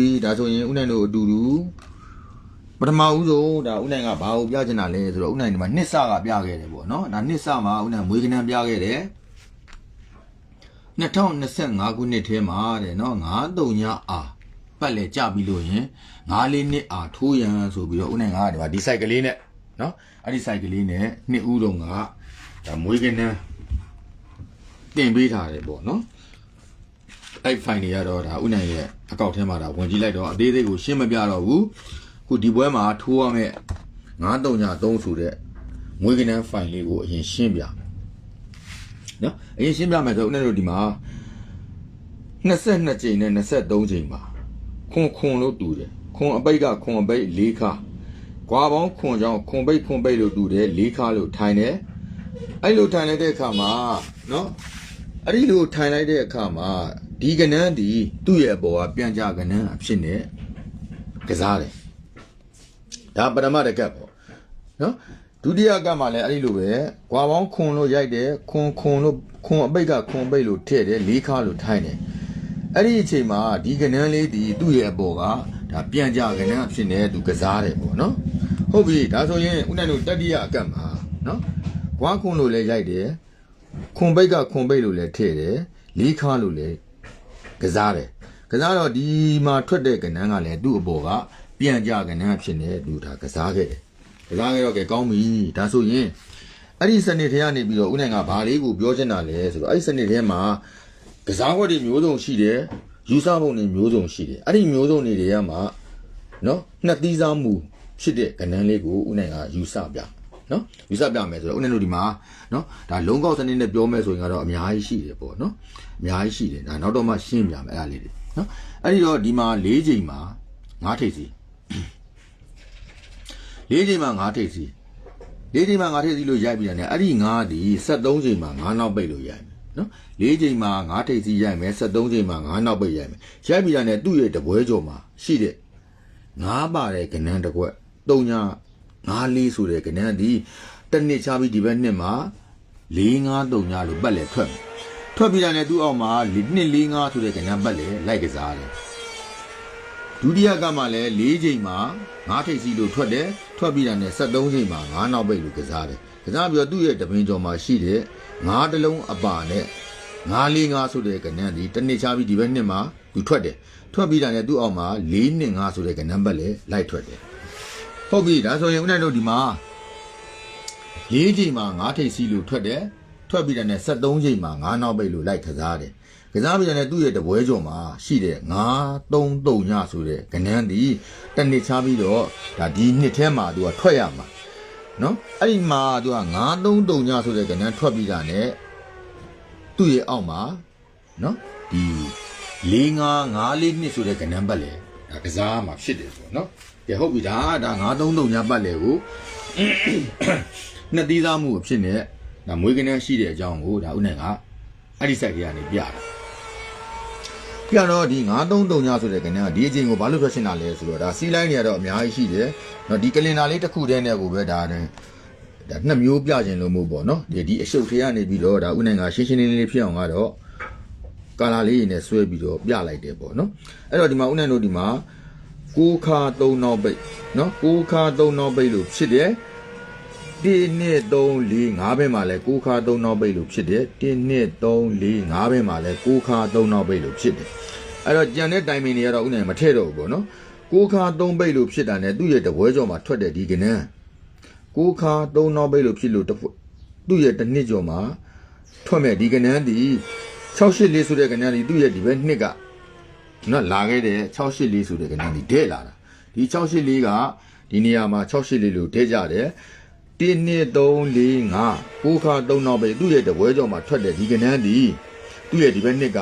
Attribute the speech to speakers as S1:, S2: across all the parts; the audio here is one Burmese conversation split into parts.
S1: ဒီဒါဆိုရင်ဦးနိုင်တို့အတူတူပထမဦးဆုံးဒါဦးနိုင်ကဘာကိုပြချင်တာလဲဆိုတော့ဦးနိုင်ဒီမှာနှစ်ဆကပြခဲ့တယ်ပေါ့နော်ဒါနှစ်ဆမှာဦးနိုင်မွေးကနန်းပြခဲ့တယ်2025ခုနှစ်ထဲမှာတဲ့နော်93ညအာပတ်လေကြပြီလို့ရင်9လေးနှစ်အာထိုးရန်ဆိုပြီးတော့ဦးနိုင်ကဒီမှာဒီ site ကလေးနဲ့နော်အဲ့ဒီ site ကလေးနဲ့နှစ်ဦးတုံးကဒါမွေးကနန်းတင်ပေးထားတယ်ပေါ့နော်အဲ့ file တွေကတော့ဒါဥနိုင်ရဲ့ အကောင့်ထဲမှာဒါဝင်ကြည့်လိုက်တော့အသေးသေးကိုရှင်းမပြတော့ဘူးခုဒီပွဲမှာထိုးရမယ့်9303ဆိုတဲ့မွေးကနန်း file လေးကိုအရင်ရှင်းပြမယ်နော်အရင်ရှင်းပြမယ်ဆိုဥနိုင်တို့ဒီမှာ22ကြိမ်နဲ့23ကြိမ်ပါခွန်ခွန်လို့တူတယ်ခွန်အပိတ်ကခွန်အပိတ်၄ခါကွာပေါင်းခွန်ကြောင့်ခွန်ပိတ်ခွန်ပိတ်လို့တူတယ်၄ခါလို့ထိုင်တယ်အဲ့လိုထိုင်လိုက်တဲ့အခါမှာနော်အဲ့ဒီလိုထိုင်လိုက်တဲ့အခါမှာ ဒီကနန်းဒီသူ့ရဲ့အပေါ်ကပြန်ကြကနန်းအဖြစ်နဲ့ကစားတယ်ဒါပထမတစ်ကပ်ပေါ့နော်ဒုတိယကပ်မှာလည်းအဲ့ဒီလိုပဲကွာပေါင်းခွန်လို့ရိုက်တယ်ခွန်ခွန်လို့ခွန်အပိတ်ကခွန်ပိတ်လို့ထည့်တယ်လေးခါလို့ထိုင်တယ်အဲ့ဒီအချိန်မှာဒီကနန်းလေးဒီသူ့ရဲ့အပေါ်ကဒါပြန်ကြကနန်းအဖြစ်နဲ့သူကစားတယ်ပေါ့နော်ဟုတ်ပြီဒါဆိုရင်ဦးနိုင်တို့တတိယအကပ်မှာနော်ကွာခွန်လို့လည်းရိုက်တယ်ခွန်ပိတ်ကခွန်ပိတ်လို့လည်းထည့်တယ်လေးခါလို့လည်း ကစားတယ်ကစားတော့ဒီမှာထွက်တဲ့ကနန်းကလည်းသူ့အပေါ်ကပြန်ကြကနန်းဖြစ်နေသူဒါကစားခဲ့တယ်ကစားခဲ့တော့ကဲကောင်းပြီဒါဆိုရင်အဲ့ဒီစနစ်ထဲကနေပြီးတော့ဦးနိုင်ကဘာလေးကိုပြောချင်တာလဲဆိုတော့အဲ့ဒီစနစ်ထဲမှာကစားခွက်တွေမျိုးစုံရှိတယ်ယူဆပုံတွေမျိုးစုံရှိတယ်အဲ့ဒီမျိုးစုံတွေတွေကမှနော်နှစ်သီးစားမှုဖြစ်တဲ့ကနန်းလေးကိုဦးနိုင်ကယူဆပြ နော်ယူဆပြမယ်ဆိုတော့ဦးနိုင်တို့ဒီမှာနော်ဒါလုံးကောက်စနစ်နဲ့ပြောမယ်ဆိုရင်ကတော့အများကြီးရှိတယ်ပေါ့နော်အများကြီးရှိတယ်ဒါနောက်တော့မှရှင်းပြမယ်အဲ့ဒါလေးတွေနော်အဲ့ဒီတော့ဒီမှာ၄ချိန်မှာ၅ထိပ်စီ၄ချိန်မှာ၅ထိပ်စီ၄ချိန်မှာ၅ထိပ်စီလို့ရိုက်ပြီးတယ်ねအဲ့ဒီ၅ဒီ73ချိန်မှာ၅နောက်ပိတ်လို့ရိုက်မယ်နော်၄ချိန်မှာ၅ထိပ်စီရိုက်မယ်73ချိန်မှာ၅နောက်ပိတ်ရိုက်မယ်ရိုက်ပြီးတာねသူ့ရဲ့တပွဲကြော်မှာရှိတဲ့၅ပါတဲ့ကနန်းတစ်ကွက်၃ည ၅လေးဆိုတဲ့ကနန်းဒီတစ်နှစ်ချပြီးဒီဘက်နှစ်မှာ၄၅၃ညလို့ပတ်လေထွက်မယ်ထွက်ပြီးတာねသူ့အောက်မှာနှစ်၄၅ဆိုတဲ့ကနန်းပတ်လေလိုက်ကစားတယ်ဒုတိယကမှလည်း၄ချိန်မှာ၅ထိပ်စီလို့ထွက်တယ်ထွက်ပြီးတာနဲ့73ချိန်မှာ၅နောက်ပိတ်လို့ကစားတယ်ကစားပြီးတော့သူ့ရဲ့တပင်ကျော်မှာရှိတဲ့၅တလုံးအပါနဲ့၅၄၅ဆိုတဲ့ကဏ္ဍဒီတစ်နှစ်ချပြီးဒီဘက်နှစ်မှာသူထွက်တယ်ထွက်ပြီးတာနဲ့သူ့အောက်မှာ၄နှစ်၅ဆိုတဲ့ကဏ္ဍဘက်လည်းလိုက်ထွက်တယ် ဟုတ်ပြီဒါဆိုရင်ဦးနိုင်တို့ဒီမှာ၄ချိန်မှာ၅ထိပ်စီလို့ထွက်တယ်ထွက်ပြီးတာနဲ့73ချိန်မှာ၅နောက်ပိတ်လို့လိုက်ကစားတယ်ကစားပြန်တဲ့သူ့ရဲ့တပွဲကြော်မှာရှိတဲ့9 3 3ညဆိုတဲ့ကဏ္ဍဒီတစ်နှစ်ချပြီးတော့ဒါဒီနှစ်ထဲမှာသူကထွက်ရမှာနော်အဲ့ဒီမှာသူက9 3 3ညဆိုတဲ့ကဏ္ဍထွက်ပြီးတာ ਨੇ သူ့ရဲ့အောက်မှာနော်ဒီ4 5 5လေးနှစ်ဆိုတဲ့ကဏ္ဍပတ်လေ ဒါကစားမှာဖြစ်တယ်ဆိုတော့နော်ကဲဟုတ်ပြီဒါဒါ9 3 3ညပတ်လေကိုနှစ်သီးသားမှုအဖြစ်နဲ့ဒါမွေးကနန်းရှိတဲ့အကြောင်းကိုဒါဥနိုင်ကအဲ့ဒီဆိုင်ကြီးကနေပြတာပြတော့ဒီ933ညဆိုတဲ့ကဏ္ဍကဒီအချိန်ကိုဘာလို့ထွက်ရှင်းတာလဲဆိုတော့ဒါစီးလိုင်းတွေကတော့အများကြီးရှိတယ်။နော်ဒီကလင်နာလေးတစ်ခုတည်းနဲ့ကိုပဲဒါနဲ့ဒါနှစ်မျိုးပြခြင်းလို့မဟုတ်ပေါ့နော်။ဒီဒီအရှုပ်ထဲကနေပြီးတော့ဒါဥနိုင်ကရှင်းရှင်းလင်းလင်းဖြစ်အောင်ကတော့ ကာလာလေးတွေနဲ့ဆွဲပြီးတော့ပြလိုက်တယ်ပေါ့နော်။အဲ့တော့ဒီမှာဥနိုင်တို့ဒီမှာ6ခါ3နောက်ပိတ်နော်6ခါ3နောက်ပိတ်လို့ဖြစ်တယ်။1 2 3 4 5ဘက်မှာလဲ6ခါ3နောက်ပိတ်လို့ဖြစ်တယ်1 2 3 4 5ဘက်မှာလဲ6ခါ3နောက်ပိတ်လို့ဖြစ်တယ်အဲ့တော့ကြံတဲ့တိုင်မင်တွေကတော့ဥနိုင်မထည့်တော့ဘူးပေါ့နော်6ခါ3ပိတ်လို့ဖြစ်တာ ਨੇ သူ့ရဲ့တပွဲကျော်မှာထွက်တဲ့ဒီကနန်း6ခါ3နောက်ပိတ်လို့ဖြစ်လို့တစ်ဖွဲ့သူ့ရဲ့တစ်နှစ်ကျော်မှာထွက်မဲ့ဒီကနန်းဒီ 684ဆိုတဲ့ကနန်းဒီသူ့ရဲ့ဒီဘက်နှစ်ကနော်လာခဲ့တဲ့684ဆိုတဲ့ကနန်းဒီဒဲ့လာတာဒီ684ကဒီနေရာမှာ684လို့ဒဲ့ကြတယ်1 2 3 4 5 6ခါ3နောက်ပဲသူ့ရဲ့တပွဲကျော်မှာထွက်တဲ့ဒီကနန်းဒီသူ့ရဲ့ဒီဘက်နှစ်က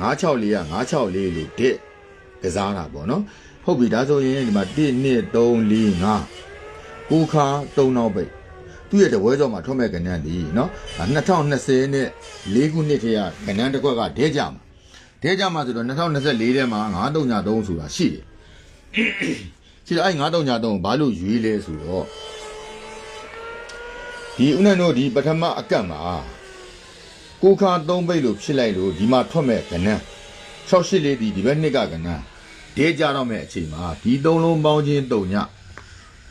S1: 964က964လို့တဲ့ကစားတာပေါ့နော်ဟုတ်ပြီဒါဆိုရင်ဒီမှာ1 2 3 4 5 6ခါ3နောက်ပဲ သူ့ရဲ့တပွဲကျော်မှာထွက်မဲ့ကနန်းဒီနော်ဒါ2020နဲ့4ခုနှစ်ထဲကကနန်းတစ်ခွက်ကဒဲကြမှာဒဲကြမှာဆိုတော့2024ထဲမှာ933ဆိုတာရှိတယ်ရှိတယ်အဲ့933ဘာလို့ရွေးလဲဆိုတော့ဒီဦးနိုင်တို့ဒီပထမအကန့်မှာကိုခါ၃ပိတ်လို့ဖြစ်လိုက်လို့ဒီမှာထွက်မဲ့ကဏ္ဍ68လေးဒီဒီဘက်နှစ်ကကဏ္ဍဒဲကြတော့မဲ့အချိန်မှာဒီသုံးလုံးပေါင်းချင်းတုံည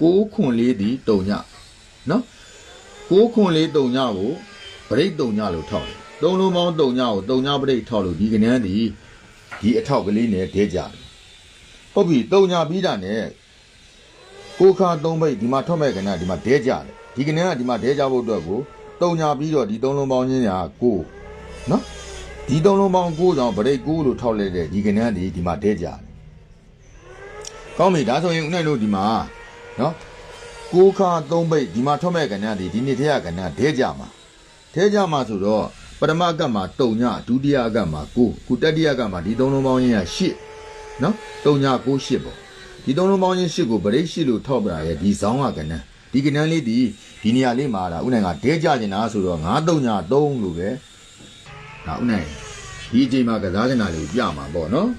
S1: 6ခွန်လေးဒီတုံညနော် 6ခွန်လေးတုံညကိုပရိတ်တုံညလို့ထောက်တယ်သုံးလုံးပေါင်းတုံညကိုတုံညပရိတ်ထောက်လို့ဒီကနန်းဒီဒီအထောက်ကလေးနဲ့ဒဲကြတယ်ဟုတ်ပြီတုံညပြီးတာနဲ့ကိုခါသုံးပိတ်ဒီမှာထွက်မဲ့ကနန်းဒီမှာဒဲကြတယ်ဒီကနန်းကဒီမှာဒဲကြဖို့အတွက်ကိုတုံညပြီးတော့ဒီသုံးလုံးပေါင်းချင်းညာကိုနော်ဒီသုံးလုံးပေါင်း9ကြောင့်ပရိတ်9လို့ထောက်လိုက်တဲ့ဒီကနန်းဒီဒီမှာဒဲကြတယ်ကောင်းပြီဒါဆိုရင်ဦးနိုင်တို့ဒီမှာနော် ကိုခါသုံးပိတ်ဒီမှာထွက်မဲ့ကဏ္ဍဒီဒီနေ့တည်းကကဏ္ဍဒဲကြမှာဒဲကြမှာဆိုတော့ပထမအကတ်မှာတုံညဒုတိယအကတ်မှာကိုကုတတိယအကတ်မှာဒီသုံးလုံးပေါင်းချင်းက8နော်တုံည9 8ပေါ့ဒီသုံးလုံးပေါင်းချင်း8ကိုဗရိတ်8လို့ထောက်ပြရရဲ့ဒီဇောင်းကကဏ္ဍဒီကဏ္ဍလေးဒီဒီနေရာလေးမှာဒါဦးနိုင်ကဒဲကြနေတာဆိုတော့9တုံည3လို့ပဲဒါဦးနိုင်ဒီအချိန်မှာကစားချင်တာလေးကိုပြမှာပေါ့နော်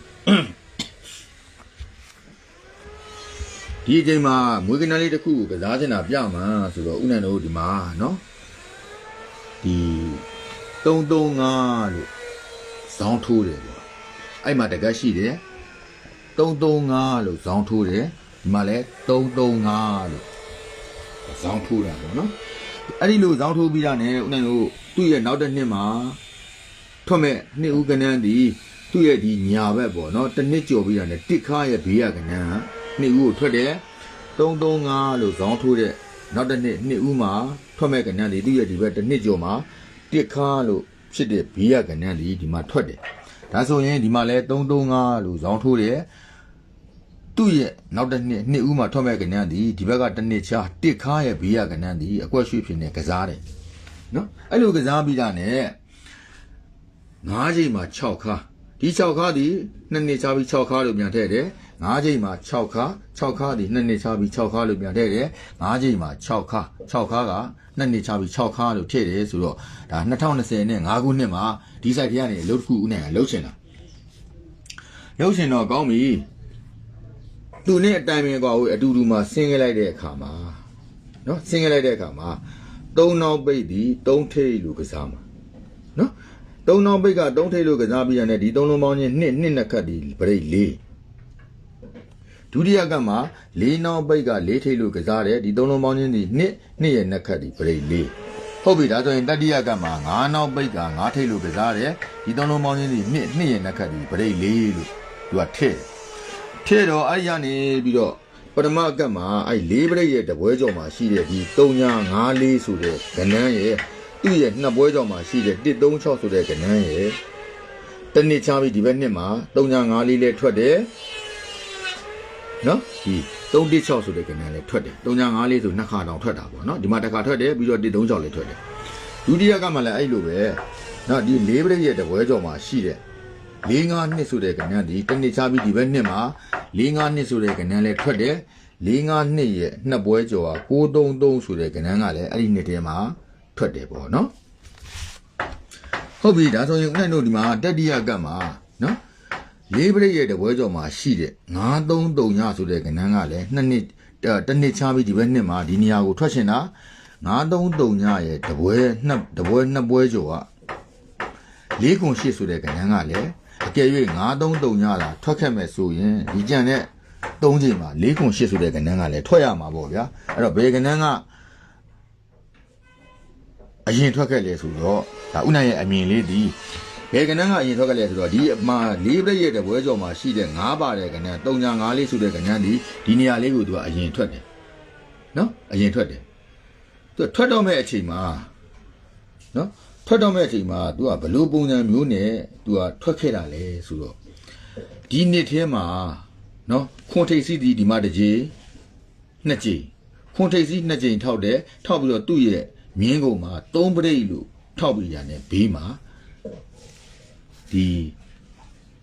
S1: ဒီအချိန်မှာမွေးကနန်းလေးတစ်ခုကိုကစားချင်တာပြမှာဆိုတော့ဥနိုင်တို့ဒီမှာနော်ဒီ335လို့ဇောင်းထိုးတယ်ပေါ့အဲ့မှာတကက်ရှိတယ်335လို့ဇောင်းထိုးတယ်ဒီမှာလဲ335လို့ဇောင်းထိုးတာပေါ့နော်အဲ့ဒီလိုဇောင်းထိုးပြီးတာနဲ့ဥနိုင်တို့သူ့ရဲ့နောက်တစ်နှစ်မှာထွက်မဲ့နှစ်ဦးကနန်းဒီသူ့ရဲ့ဒီညာဘက်ပေါ့နော်တစ်နှစ်ကျော်ပြီးတာနဲ့တစ်ခါရဲ့ဘေးရကနန်းက နှစ်ဦးကိုထွက်တယ်335လို့ဇောင်းထိုးတဲ့နောက်တစ်နှစ်နှစ်ဦးမှာထွက်မဲ့ကဏ္ဍတွေသူ့ရဲ့ဒီဘက်တစ်နှစ်ကျော်မှာတစ်ခါလို့ဖြစ်တဲ့ဘေးရကဏ္ဍတွေဒီမှာထွက်တယ်ဒါဆိုရင်ဒီမှာလဲ335လို့ဇောင်းထိုးတယ်သူ့ရဲ့နောက်တစ်နှစ်နှစ်ဦးမှာထွက်မဲ့ကဏ္ဍတွေဒီဘက်ကတစ်နှစ်ချာတစ်ခါရဲ့ဘေးရကဏ္ဍတွေအကွက်ရွှေ့ဖြစ်နေကစားတယ်နော်အဲ့လိုကစားပြီးတာနဲ့9ချိန်မှာ6ခါဒီ6ခါဒီနှစ်နှစ်ချပြီး6ခါလို့ပြန်ထည့်တယ် 9ချိန်မှာ6ခါ6ခါဒီနှစ်နှစ်ချပြီး6ခါလို့ပြန်ထည့်တယ်9ချိန်မှာ6ခါ6ခါကနှစ်နှစ်ချပြီး6ခါလို့ထည့်တယ်ဆိုတော့ဒါ2020နဲ့5ခုနှစ်မှာဒီ site ထဲကနေအလုပ်တစ်ခုဦးနိုင်ကလှုပ်ရှင်တာလှုပ်ရှင်တော့ကောင်းပြီသူနဲ့အတိုင်ပင်ကွာကိုအတူတူမှာဆင်းခဲ့လိုက်တဲ့အခါမှာနော်ဆင်းခဲ့လိုက်တဲ့အခါမှာ၃နောက်ပိတ်ဒီ၃ထိပ်လို့ကစားမှာနော်သုံးနှောင်းပိတ်ကသုံးထိပ်လို့ကစားပြီးရတယ်ဒီသုံးလုံးပေါင်းချင်းနှစ်နှစ်နှစ်ခတ်ဒီဗရိတ်လေး ဒုတိယကမှလေးနှောင်းပိတ်ကလေးထိပ်လို့ကစားတယ်ဒီသုံးလုံးပေါင်းချင်းဒီနှစ်နှစ်ရဲ့နှစ်ခတ်ဒီဗရိတ်လေးဟုတ်ပြီဒါဆိုရင်တတိယကမှငါးနှောင်းပိတ်ကငါးထိပ်လို့ကစားတယ်ဒီသုံးလုံးပေါင်းချင်းဒီနှစ်နှစ်ရဲ့နှစ်ခတ်ဒီဗရိတ်လေးလို့သူကထည့်ထည့်တော့အဲ့ရနေပြီးတော့ပထမကတ်မှာအဲ့လေးပရိတ်ရဲ့တပွဲကြော်မှာရှိတဲ့ဒီ3ညာ5လေးဆိုတဲ့ကဏ္ဍရဲ့သူ့ရဲ့နှစ်ပွဲကြော်မှာရှိတဲ့136ဆိုတဲ့ကဏ္ဍရဲ့တနစ်ချပြီးဒီဘက်နှစ်မှာ3ညာ5လေးလည်းထွက်တယ် နော်ဒီ316ဆိုတဲ့ကဏ္ဍလည်းထွက်တယ်3ညာ5လေးဆိုနှစ်ခါတောင်ထွက်တာပေါ့နော်ဒီမှာတစ်ခါထွက်တယ်ပြီးတော့136လည်းထွက်တယ်ဒုတိယကမှလည်းအဲ့လိုပဲနော်ဒီလေးပရိတ်ရဲ့တပွဲကြော်မှာရှိတဲ့၄၅နှစ်ဆိုတဲ့ကဏ္ဍဒီတစ်နှစ်ချပြီးဒီဘက်နှစ်မှာ၄၅နှစ်ဆိုတဲ့ကဏ္ဍလဲထွက်တယ်၄၅နှစ်ရဲ့နှစ်ပွဲကျော်ဟာ633ဆိုတဲ့ကဏ္ဍကလည်းအဲ့ဒီနှစ်ထဲမှာထွက်တယ်ပေါ့နော်ဟုတ်ပြီဒါဆိုရင်ဦးနိုင်တို့ဒီမှာတတိယကတ်မှာနော် လေးပရိတ်ရဲ့တပွဲကျော်မှာရှိတဲ့933ညဆိုတဲ့ကဏ္ဍကလည်းနှစ်နှစ်တစ်နှစ်ချပြီးဒီဘက်နှစ်မှာဒီနေရာကိုထွက်ရှင်တာ933ညရဲ့တပွဲနှစ်တပွဲနှစ်ပွဲကျော်က၄ခုရှိဆိုတဲ့ကဏ္ဍကလည်းအကယ်၍933ညလာထွက်ခဲ့မဲ့ဆိုရင်ဒီကြံတဲ့၃ချိန်မှာ၄ခုရှိဆိုတဲ့ကဏ္ဍကလည်းထွက်ရမှာပေါ့ဗျာအဲ့တော့ဘယ်ကဏ္ဍကအရင်ထွက်ခဲ့လဲဆိုတော့ဒါဥနိုင်ရဲ့အမြင်လေးဒီ ဘယ်ကဏ္ဍကအရင်ထွက်ခဲ့လဲဆိုတော့ဒီအမှာ၄ပြည့်ရဲ့တပွဲကျော်မှာရှိတဲ့၅ပါတဲ့ကဏ္ဍ၃ညာ၅လေးဆိုတဲ့ကဏ္ဍဒီဒီနေရာလေးကိုသူကအရင်ထွက်တယ်နော်အရင်ထွက်တယ်သူထွက်တော့မဲ့အချိန်မှာနော်ထွက်တော့မဲ့အချိန်မှာ तू ကဘလို့ပုံစံမျိုးနဲ့ तू ကထွက်ခဲ့တာလဲဆိုတော့ဒီနှစ်ထဲမှာနော်ခွန်ထိပ်စီးဒီဒီမှာတစ်ကြိမ်နှစ်ကြိမ်ခွန်ထိပ်စီးနှစ်ကြိမ်ထောက်တယ်ထောက်ပြီးတော့သူ့ရဲ့မြင်းကုန်မှာသုံးပရိတ်လို့ထောက်ပြီးရတယ်ဘေးမှာ ဒီ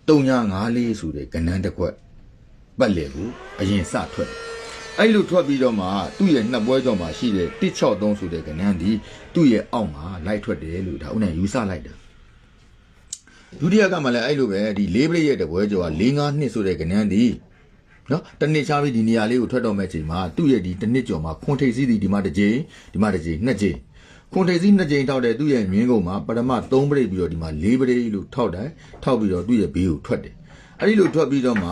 S1: 354ဆိုတဲ့ကဏ္ဍတစ်ခွက်ပတ်လေကိုအရင်စထွက်တယ်အဲ့လိုထွက်ပြီးတော့မှသူ့ရဲ့နှစ်ပွဲကြောင့်မှရှိတဲ့163ဆိုတဲ့ကဏ္ဍဒီသူ့ရဲ့အောက်မှာလိုက်ထွက်တယ်လို့ဒါဥနဲ့ယူဆလိုက်တာဒုတိယကမှလည်းအဲ့လိုပဲဒီလေးပရိရဲ့တပွဲကျော်က၄၅နှစ်ဆိုတဲ့ကဏ္ဍဒီနော်တနစ်ချပြီးဒီနေရာလေးကိုထွက်တော့မဲ့ချိန်မှာသူ့ရဲ့ဒီတနစ်ကျော်မှာခွန်ထိပ်စည်းဒီဒီမှာတစ်ကြိမ်ဒီမှာတစ်ကြိမ်နှစ်ကြိမ် ခွန်ထိပ်စီးနှစ်ကြိမ်ထောက်တယ်သူ့ရဲ့မြင်းကုန်မှာပထမ3ပရိတ်ပြီးတော့ဒီမှာ4ပရိတ်လို့ထောက်တယ်ထောက်ပြီးတော့သူ့ရဲ့ဘေးကိုထွက်တယ်အဲ့ဒီလိုထွက်ပြီးတော့မှ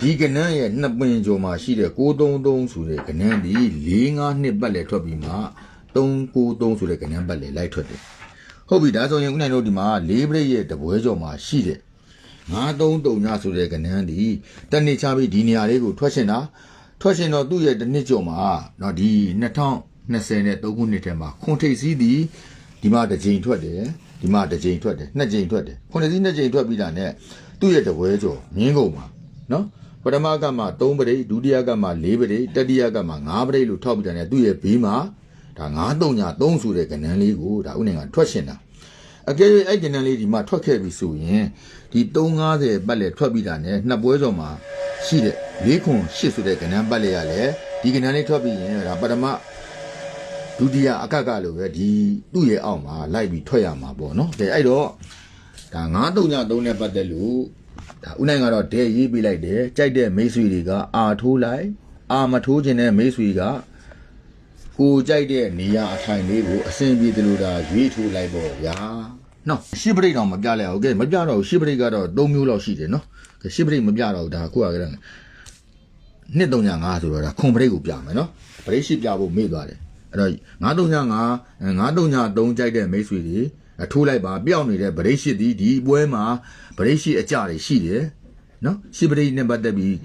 S1: ဒီကနန်းရဲ့နှစ်ပင်ကျော်မှာရှိတဲ့633ဆိုတဲ့ကနန်းဒီ45နှစ်ပတ်လည်ထွက်ပြီးမှ393ဆိုတဲ့ကနန်းပတ်လည်လိုက်ထွက်တယ်ဟုတ်ပြီဒါဆိုရင်ဦးနိုင်တို့ဒီမှာ4ပရိတ်ရဲ့တပွဲကျော်မှာရှိတဲ့933ညဆိုတဲ့ကနန်းဒီတနစ်ချပြီးဒီနေရာလေးကိုထွက်ရှင်တာထွက်ရှင်တော့သူ့ရဲ့တနစ်ကျော်မှာเนาะဒီ2000 23ခုနှစ်ထဲမှာခွန်ထိပ်စည်းသည်ဒီမှာတစ်ကြိမ်ထွက်တယ်ဒီမှာတစ်ကြိမ်ထွက်တယ်နှစ်ကြိမ်ထွက်တယ်ခွန်ထိပ်စည်းနှစ်ကြိမ်ထွက်ပြီးတာနဲ့သူ့ရဲ့တပွဲကျော်မြင်းကုန်မှာနော်ပထမကမှ3ပရိဒုတိယကမှ4ပရိတတိယကမှ5ပရိလို့ထောက်ပြတယ်သူ့ရဲ့ဘေးမှာဒါ9 3ည3ဆိုတဲ့ကဏ္ဍလေးကိုဒါဥနေကထွက်ရှင်တာအကယ်၍အဲ့ကဏ္ဍလေးဒီမှာထွက်ခဲ့ပြီဆိုရင်ဒီ350ပတ်လေထွက်ပြီးတာနဲ့နှစ်ပွဲကျော်မှာရှိတဲ့၄ခွန်8ဆိုတဲ့ကဏ္ဍပတ်လေရလေဒီကဏ္ဍလေးထွက်ပြီးရင်ဒါပထမ ဒုတိယအကကလိုပဲဒီသူ့ရဲ့အောက်မှာလိုက်ပြီးထွက်ရမှာပေါ့နော်ကဲအဲ့တော့ဒါ9 3ည3နဲ့ပတ်သက်လို့ဒါဦးနိုင်ကတော့ဒဲရေးပေးလိုက်တယ်ကြိုက်တဲ့မိတ်ဆွေတွေကအာထိုးလိုက်အာမထိုးခြင်းတဲ့မိတ်ဆွေကကိုကြိုက်တဲ့နေရာအထိုင်လေးကိုအစင်ပြေတယ်လို့ဒါရွေးထိုးလိုက်ပေါ့ဗျာနော်ရှစ်ပရိတ်တော့မပြလဲဟုတ်ကဲ့မပြတော့ဘူးရှစ်ပရိတ်ကတော့၃မျိုးလောက်ရှိတယ်နော်ကဲရှစ်ပရိတ်မပြတော့ဘူးဒါခုကကြတယ်နှစ်3ည5ဆိုတော့ဒါခွန်ပရိတ်ကိုပြမယ်နော်ပရိတ်ရှိပြဖို့မေ့သွားတယ် အဲ့တော့9 3ည5 9 3ည3ကြိုက်တဲ့မိတ်ဆွေတွေအထိုးလိုက်ပါပျောက်နေတဲ့ပရိတ်ရှိသည်ဒီပွဲမှာပရိတ်ရှိအကြတွေရှိတယ်နော်ရှိပရိတ်နဲ့ပတ်သက်ပြီး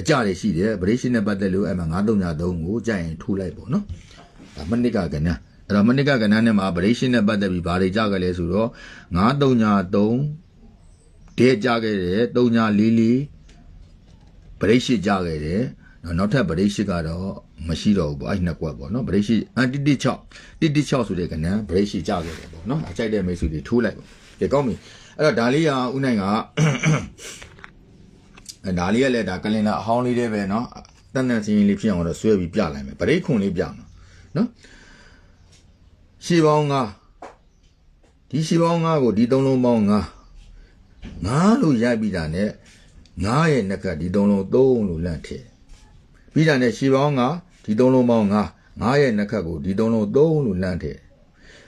S1: အကြတွေရှိတယ်ပရိတ်ရှိနဲ့ပတ်သက်လို့အဲ့မှာ9 3ည3ကိုကြိုက်ရင်ထိုးလိုက်ပေါ့နော်ဒါမနစ်ကကဏ္ဍအဲ့တော့မနစ်ကကဏ္ဍနဲ့မှာပရိတ်ရှိနဲ့ပတ်သက်ပြီးဘာတွေကြကြလဲဆိုတော့9 3ည3ဒဲကြခဲ့တယ်3ည4 4ပရိတ်ရှိကြခဲ့တယ် နော်နောက်ထပ်ပရိတ်ရှိကတော့မရှိတော့ဘူးပေါ့အဲ့နှစ်ကွက်ပေါ့နော်ပရိတ်ရှိအတိတိ6တိတိ6ဆိုတဲ့ကဏ္ဍပရိတ်ရှိကြခဲ့တယ်ပေါ့နော်အကြိုက်တဲ့မိတ်ဆွေတွေထိုးလိုက်ပေါ့ကဲကောင်းပြီအဲ့တော့ဒါလေးကဥနိုင်ကအဲဒါလေးကလည်းဒါကလင်လာအဟောင်းလေးတွေပဲနော်တန်တန်စင်းလေးဖြစ်အောင်တော့ဆွဲပြီးပြလိုက်မယ်ပရိတ်ခွန်လေးပြမှာနော်ရှီပေါင်းကဒီရှီပေါင်းကကိုဒီသုံးလုံးပေါင်းကငါလို့ရိုက်ပြီးတာနဲ့ငါရဲ့နှက်ကဒီသုံးလုံးသုံးလို့လန့်ထည့် ပြီးတာနဲ့ရှီပေါင်းကဒီသုံးလုံးပေါင်းငါငါရဲ့နှက်ကကိုဒီသုံးလုံးသုံးလို့လန့်ထည့်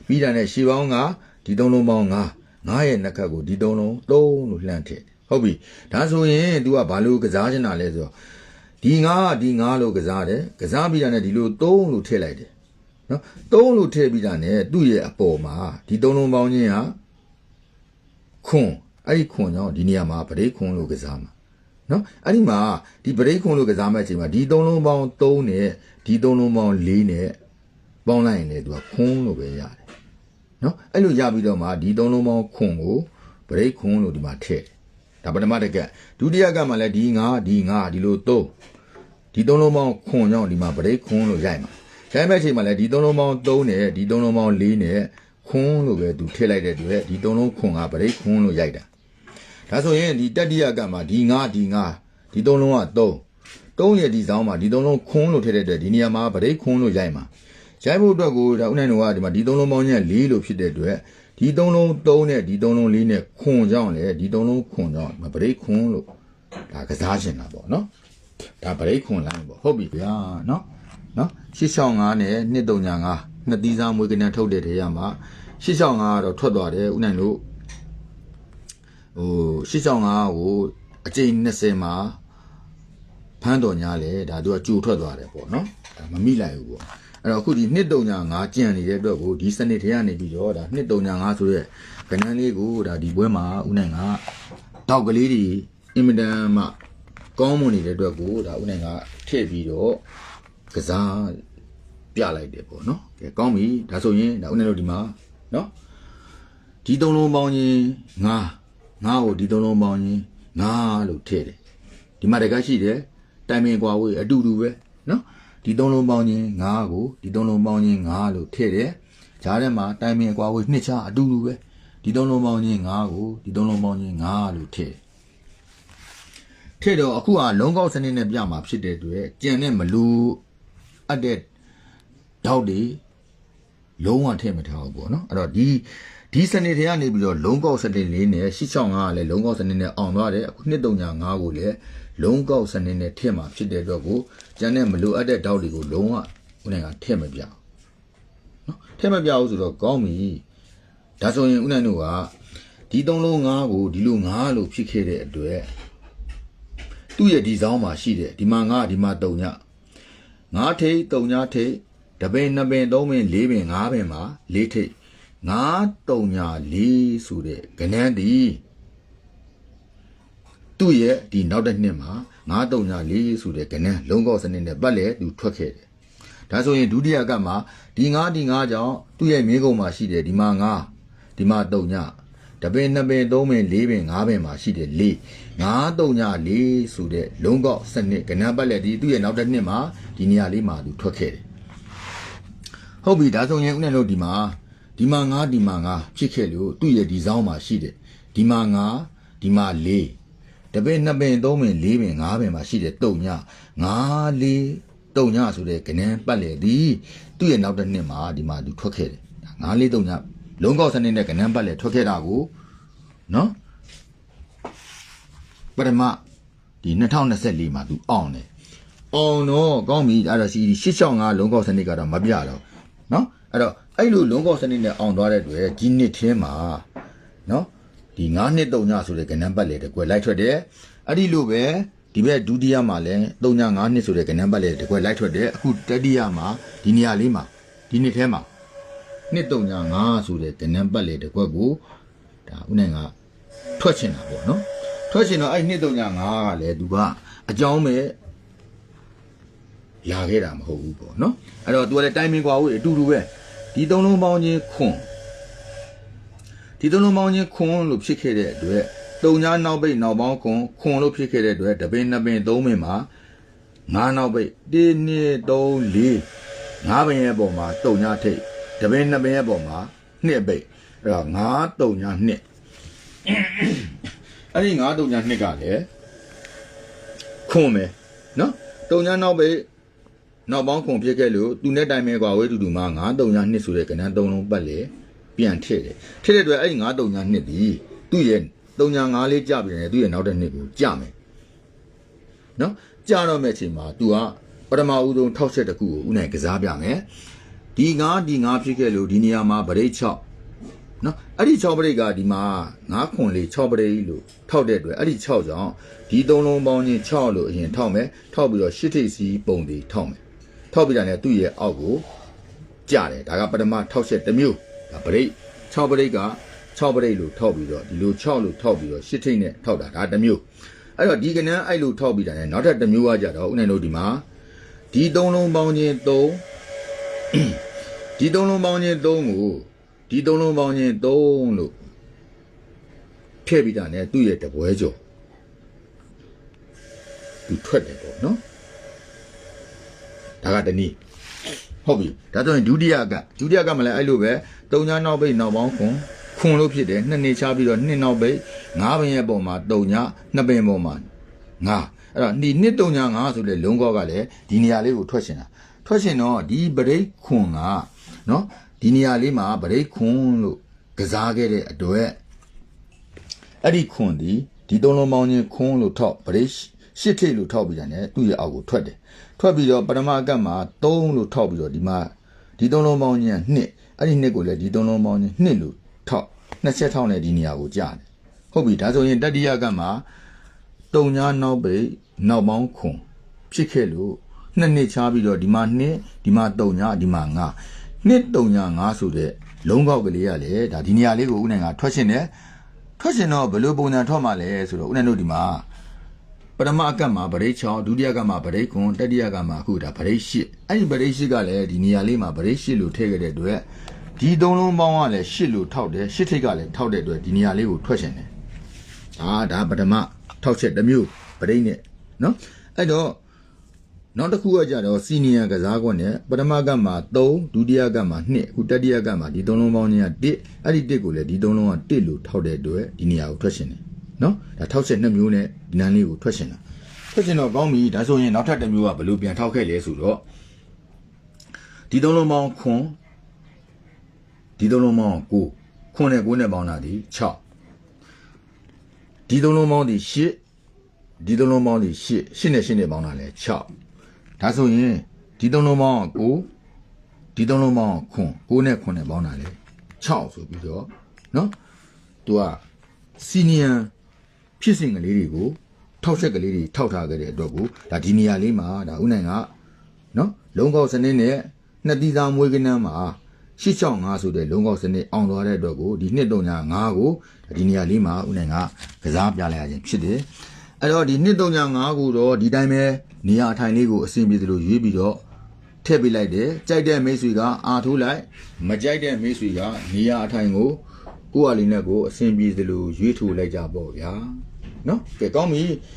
S1: ပြီးတာနဲ့ရှီပေါင်းကဒီသုံးလုံးပေါင်းငါငါရဲ့နှက်ကကိုဒီသုံးလုံးသုံးလို့လှန့်ထည့်ဟုတ်ပြီဒါဆိုရင် तू ကဘာလို့ကစားချင်တာလဲဆိုတော့ဒီငါကဒီငါလို့ကစားတယ်ကစားပြီးတာနဲ့ဒီလိုသုံးလို့ထည့်လိုက်တယ်နော်သုံးလို့ထည့်ပြီးတာနဲ့သူ့ရဲ့အပေါ်မှာဒီသုံးလုံးပေါင်းချင်းဟာခွန်အဲ့ဒီခွန်ကြောင့်ဒီနေရာမှာပရိခွန်လို့ကစားမှာ နော်အဲ့ဒီမှာဒီပရိခွန်လို့ကစားမဲ့အချိန်မှာဒီသုံးလုံးပေါင်း3နဲ့ဒီသုံးလုံးပေါင်း4နဲ့ပေါင်းလိုက်ရင်လေသူကခွန်လို့ပဲရတယ်နော်အဲ့လိုရပြီးတော့မှဒီသုံးလုံးပေါင်းခွန်ကိုပရိခွန်လို့ဒီမှာထည့်ဒါပထမတစ်ကဒုတိယကမှလည်းဒီ9ဒီ9ဒီလို3ဒီသုံးလုံးပေါင်းခွန်ကြောင့်ဒီမှာပရိခွန်လို့ရိုက်မှာရိုက်မဲ့အချိန်မှာလည်းဒီသုံးလုံးပေါင်း3နဲ့ဒီသုံးလုံးပေါင်း4နဲ့ခွန်လို့ပဲသူထည့်လိုက်တဲ့အတွက်ဒီသုံးလုံးခွန်ကပရိခွန်လို့ရိုက်တာ ဒါဆိုရင်ဒီတတိယကမှာဒီ9ဒီ9ဒီသုံးလုံးက3 3ရဲ့ဒီဆောင်မှာဒီသုံးလုံးခွန်းလို့ထည့်တဲ့အတွက်ဒီနေရာမှာဗရိတ်ခွန်းလို့ရိုက်မှာရိုက်ဖို့အတွက်ကိုဒါဥနိုင်တို့ကဒီမှာဒီသုံးလုံးပေါင်းချင်း4လို့ဖြစ်တဲ့အတွက်ဒီသုံးလုံး3နဲ့ဒီသုံးလုံး4နဲ့ခွန်ကြောင်းလေဒီသုံးလုံးခွန်ကြောင်းဗရိတ်ခွန်းလို့ဒါကစားချင်တာပေါ့နော်ဒါဗရိတ်ခွန်လိုင်းပေါ့ဟုတ်ပြီဗျာနော်နော်665နဲ့235နှစ်သီးစားမွေးကနန်းထုတ်တဲ့ထဲရမှာ665ကတော့ထွက်သွားတယ်ဥနိုင်တို့ ဟို665ကိုအကြိမ်20မှာဖမ်းတော်ညာလေဒါသူကကြိုထွက်သွားတယ်ပေါ့နော်ဒါမမိလိုက်ဘူးပေါ့အဲ့တော့အခုဒီ235ကြံနေတဲ့အတွက်ကိုဒီစနစ်ထဲကနေပြီးတော့ဒါ235ဆိုတဲ့ကဏ္ဍလေးကိုဒါဒီပွဲမှာဦးနိုင်ကတောက်ကလေးတွေအင်မတန်မှကောင်းမွန်နေတဲ့အတွက်ကိုဒါဦးနိုင်ကထည့်ပြီးတော့ကစားပြလိုက်တယ်ပေါ့နော်ကဲကောင်းပြီဒါဆိုရင်ဒါဦးနိုင်တို့ဒီမှာနော်ဒီသုံးလုံးပေါင်းချင်းငါ ငါ့ကိုဒီသုံးလုံးပေါင်းချင်းငါလို့ထည့်တယ်ဒီမှာတကရှိတယ်တိုင်ပင်ကွာဝေးအတူတူပဲနော်ဒီသုံးလုံးပေါင်းချင်းငါကိုဒီသုံးလုံးပေါင်းချင်းငါလို့ထည့်တယ်ဂျားထဲမှာတိုင်ပင်ကွာဝေးနှစ်ချအတူတူပဲဒီသုံးလုံးပေါင်းချင်းငါကိုဒီသုံးလုံးပေါင်းချင်းငါလို့ထည့်တယ်ထည့်တော့အခုကလုံးကောက်စနစ်နဲ့ပြမှာဖြစ်တဲ့အတွက်ကြံနဲ့မလူအပ်တဲ့ဓာတ်တွေလုံးဝထည့်မထားဘူးပေါ့နော်အဲ့တော့ဒီ ဒီစနစ်တွေကနေပြီးတော့လုံးကောက်စနစ်လေးနဲ့665ကလည်းလုံးကောက်စနစ်နဲ့အောင်သွားတယ်အခု235ကိုလည်းလုံးကောက်စနစ်နဲ့ထည့်မှာဖြစ်တဲ့အတွက်ကိုကျန်တဲ့မလိုအပ်တဲ့တောက်တွေကိုလုံးဝဦးနိုင်ကထည့်မပြအောင်နော်ထည့်မပြအောင်ဆိုတော့ကောင်းပြီဒါဆိုရင်ဦးနိုင်တို့ကဒီ3လုံး5ကိုဒီလို5လို့ဖြစ်ခဲ့တဲ့အတွက်သူ့ရဲ့ဒီဆောင်မှာရှိတယ်ဒီမှာ9ဒီမှာ3ည9ထိပ်3ညထိပ်တပင်2ပင်3ပင်4ပင်5ပင်မှာ4ထိပ် 934ဆိုတဲ့ကဏ္ဍဒီသူ့ရဲ့ဒီနောက်တစ်နှစ်မှာ934ဆိုတဲ့ကဏ္ဍလုံးကောက်စနစ်နဲ့ပတ်လည်သူထွက်ခဲ့တယ်ဒါဆိုရင်ဒုတိယကပ်မှာဒီ9ဒီ9ကြောင့်သူ့ရဲ့မြေကုံမှာရှိတယ်ဒီမှာ9ဒီမှာ3ညတပင်2ပင်3ပင်4ပင်5ပင်မှာရှိတယ်4 9 3ည4ဆိုတဲ့လုံးကောက်စနစ်ကဏ္ဍပတ်လက်ဒီသူ့ရဲ့နောက်တစ်နှစ်မှာဒီနေရာလေးမှာသူထွက်ခဲ့တယ်ဟုတ်ပြီဒါဆိုရင်ဦးနဲ့တို့ဒီမှာ ဒီမှာငါဒီမှာငါဖြစ်ခဲ့လို့သူ့ရဲ့ဒီဆောင်မှာရှိတယ်ဒီမှာငါဒီမှာလေးတပင်နှစ်ပင်သုံးပင်လေးပင်ငါးပင်မှာရှိတယ်တုံညငါးလေးတုံညဆိုတဲ့ကဏ္ဍပတ်လက်ဒီသူ့ရဲ့နောက်တစ်နှစ်မှာဒီမှာသူထွက်ခဲ့တယ်ငါးလေးတုံညလုံးကောက်စနစ်နဲ့ကဏ္ဍပတ်လက်ထွက်ခဲ့တာကိုနော်ပထမဒီ2024မှာသူအောင်တယ်အောင်တော့ကောင်းပြီအဲ့တော့စီ665လုံးကောက်စနစ်ကတော့မပြတော့နော်အဲ့တော့ အဲ့လိုလုံးကောက်စနစ်နဲ့အောင်သွားတဲ့အတွက်ဒီနှစ်ထဲမှာနော်ဒီ9နှစ်3ညဆိုတဲ့ကဏ္ဍပတ်လေတကွယ်လိုက်ထွက်တယ်အဲ့ဒီလိုပဲဒီဘက်ဒုတိယမှာလည်း3ည9နှစ်ဆိုတဲ့ကဏ္ဍပတ်လေတကွယ်လိုက်ထွက်တယ်အခုတတိယမှာဒီနေရာလေးမှာဒီနှစ်ထဲမှာနှစ်3ည9ဆိုတဲ့ကဏ္ဍပတ်လေတကွက်ကိုဒါဦးနိုင်ကထွက်ချင်တာပေါ့နော်ထွက်ချင်တော့အဲ့နှစ်3ည5ကလည်းသူကအကြောင်းပဲလာခဲ့တာမဟုတ်ဘူးပေါ့နော်အဲ့တော့ तू ကလည်းတိုင်ပင်ကွာဦးအတူတူပဲ ဒီသုံးလုံးပေါင်းချင်းခွန်ဒီသုံးလုံးပေါင်းချင်းခွန်လို့ဖြစ်ခဲ့တဲ့အတွက်တုံညာနောက်ပိတ်နောက်ပေါင်းခွန်ခွန်လို့ဖြစ်ခဲ့တဲ့အတွက်တပင်နှစ်ပင်သုံးပင်မှာငါးနောက်ပိတ်1 2 3 4ငါးပင်ရဲ့ပုံမှာတုံညာထိတ်တပင်နှစ်ပင်ရဲ့ပုံမှာနှစ်ပိတ်အဲ့တော့ငါးတုံညာနှစ်အဲ့ဒီငါးတုံညာနှစ်ကလည်းခွန်မယ်နော်တုံညာနောက်ပဲ နောက်ပေါင်းခွန်ဖြစ်ခဲ့လို့သူနဲ့တိုင်မဲကွာဝဲတူတူမှာငါးတုံညာနှစ်ဆိုတဲ့ကဏ္ဍသုံးလုံးပတ်လေပြန်ထည့်တယ်ထည့်တဲ့အတွက်အဲ့ဒီငါးတုံညာနှစ်ဒီသူ့ရဲ့တုံညာငါးလေးကြပြီတယ်သူ့ရဲ့နောက်တဲ့နှစ်ကိုကြမယ်နော်ကြတော့မဲ့အချိန်မှာ तू ကပထမဦးဆုံးထောက်ချက်တစ်ခုကိုဥနိုင်ကစားပြမယ်ဒီငါးဒီငါးဖြစ်ခဲ့လို့ဒီနေရာမှာဗရိတ်6နော်အဲ့ဒီ6ပရိတ်ကဒီမှာ9ခွန်လေး6ပရိတ်လို့ထောက်တဲ့အတွက်အဲ့ဒီ6ကြောင့်ဒီသုံးလုံးပေါင်းချင်း6လို့အရင်ထောက်မယ်ထောက်ပြီးတော့ရှစ်ထိပ်စီးပုံတွေထောက်မယ် ထောက်ပြီးတာနဲ့သူ့ရဲ့အောက်ကိုကြတယ်ဒါကပထမထောက်ချက်တစ်မျိုးဒါပရိတ်6ပရိတ်က6ပရိတ်လို့ထောက်ပြီးတော့ဒီလို6လို့ထောက်ပြီးတော့ရှစ်ထိပ်နဲ့ထောက်တာဒါတစ်မျိုးအဲ့တော့ဒီကနန်းအဲ့လိုထောက်ပြီးတာနဲ့နောက်ထပ်တစ်မျိုးကကြတော့ဦးနိုင်တို့ဒီမှာဒီသုံးလုံးပေါင်းချင်း3ဒီသုံးလုံးပေါင်းချင်း3ကိုဒီသုံးလုံးပေါင်းချင်း3လို့ဖြည့်ပြီးတာ ਨੇ သူ့ရဲ့တပွဲကျော်သူထွက်တယ်ပေါ့နော် ဒါကတနည်းဟုတ်ပြီဒါဆိုရင်ဒုတိယကဒုတိယကမလည်းအဲ့လိုပဲတုံညာနောက်ပိတ်နောက်ပေါင်းခွန်ခွန်လို့ဖြစ်တယ်နှစ်နေချပြီးတော့နှစ်နောက်ပိတ်ငါးပင်ရဲ့ပုံမှာတုံညာနှစ်ပင်ပုံမှာငါအဲ့တော့ဒီနှစ်တုံညာငါဆိုတဲ့လုံးကောကလည်းဒီနေရာလေးကိုထွက်ရှင်တာထွက်ရှင်တော့ဒီပရိတ်ခွန်ကနော်ဒီနေရာလေးမှာပရိတ်ခွန်လို့ကစားခဲ့တဲ့အတွက်အဲ့ဒီခွန်ဒီဒီသုံးလုံးပေါင်းချင်းခွန်လို့ထောက်ပရိတ်ရှစ်ထိပ်လို့ထောက်ပြီးတယ်ねသူ့ရဲ့အောက်ကိုထွက်တယ် ထွက်ပြီးတော့ပထမကတ်မှာ3လို့ထောက်ပြီးတော့ဒီမှာဒီသုံးလုံးပေါင်းချင်းက2အဲ့ဒီ2ကိုလည်းဒီသုံးလုံးပေါင်းချင်း2လို့ထောက်နှစ်ချက်ထောက်နဲ့ဒီနေရာကိုကြားတယ်ဟုတ်ပြီဒါဆိုရင်တတိယကတ်မှာတုံညာနောက်ပိတ်နောက်ပေါင်းခွန်ဖြစ်ခဲ့လို့နှစ်နှစ်ချားပြီးတော့ဒီမှာနှစ်ဒီမှာတုံညာဒီမှာငါနှစ်တုံညာငါဆိုတဲ့လုံးကောက်ကလေးကလေဒါဒီနေရာလေးကိုဦးနိုင်ကထွက်ရှင်တယ်ထွက်ရှင်တော့ဘယ်လိုပုံစံထွက်မှာလဲဆိုတော့ဦးနိုင်တို့ဒီမှာ ပထမအကတ်မှာဗရိတ်6ဒုတိယကတ်မှာဗရိတ်ခွန်တတိယကတ်မှာအခုဒါဗရိတ်8အဲ့ဒီဗရိတ်8ကလည်းဒီနေရာလေးမှာဗရိတ်8လို့ထည့်ခဲ့တဲ့အတွက်ဒီသုံးလုံးပေါင်းကလည်း8လို့ထောက်တယ်8ထိပ်ကလည်းထောက်တဲ့အတွက်ဒီနေရာလေးကိုထွက်ရှင်တယ်အာဒါပထမထောက်ချက်တစ်မျိုးပရိတ်နဲ့နော်အဲ့တော့နောက်တစ်ခုကကြတော့စီနီယာကစားကွက်နဲ့ပထမကမှာ3ဒုတိယကမှာ2အခုတတိယကမှာဒီသုံးလုံးပေါင်းချင်းက1အဲ့ဒီ1ကိုလည်းဒီသုံးလုံးက1လို့ထောက်တဲ့အတွက်ဒီနေရာကိုထွက်ရှင်တယ် နော်ဒါထောက်ချက်2မျိုးနဲ့ဒီနန်းလေးကိုထွက်ရှင်တာထွက်ရှင်တော့ကောင်းပြီဒါဆိုရင်နောက်ထပ်တစ်မျိုးကဘယ်လိုပြန်ထောက်ခဲ့လဲဆိုတော့ဒီသုံးလုံးပေါင်းခွန်ဒီသုံးလုံးပေါင်း9ခွန်နဲ့9နဲ့ပေါင်းတာဒီ6 ဒီသုံးလုံးပေါင်းဒီ8ဒီသုံးလုံးပေါင်းဒီ8 8နဲ့8နဲ့ပေါင်းတာလဲ6ဒါဆိုရင်ဒီသုံးလုံးပေါင်းက9ဒီသုံးလုံးပေါင်းက9 9နဲ့9နဲ့ပေါင်းတာလဲ6ဆိုပြီးတော့เนาะသူကစီနီယံ ဖြစ်စဉ်ကလေးတွေကိုထောက်ချက်ကလေးတွေထောက်ထားခဲ့တဲ့အတွက်ကိုဒါဒီနေရာလေးမှာဒါဦးနိုင်ကနော်လုံးကောက်စနစ်နဲ့နှစ်သီးသားမွေးကနန်းမှာ865ဆိုတဲ့လုံးကောက်စနစ်အောင်သွားတဲ့အတွက်ကိုဒီ235ကိုဒီနေရာလေးမှာဦးနိုင်ကကစားပြလိုက်ရခြင်းဖြစ်တယ်အဲ့တော့ဒီ235ကိုတော့ဒီတိုင်းပဲနေရာအထိုင်လေးကိုအဆင်ပြေသလိုရွေးပြီးတော့ထည့်ပေးလိုက်တယ်ကြိုက်တဲ့မိတ်ဆွေကအာထိုးလိုက်မကြိုက်တဲ့မိတ်ဆွေကနေရာအထိုင်ကိုကိုယ့်အလီနဲ့ကိုအဆင်ပြေသလိုရွေးထိုးလိုက်ကြပေါ့ဗျာ နော်ကဲကောင်းပြီ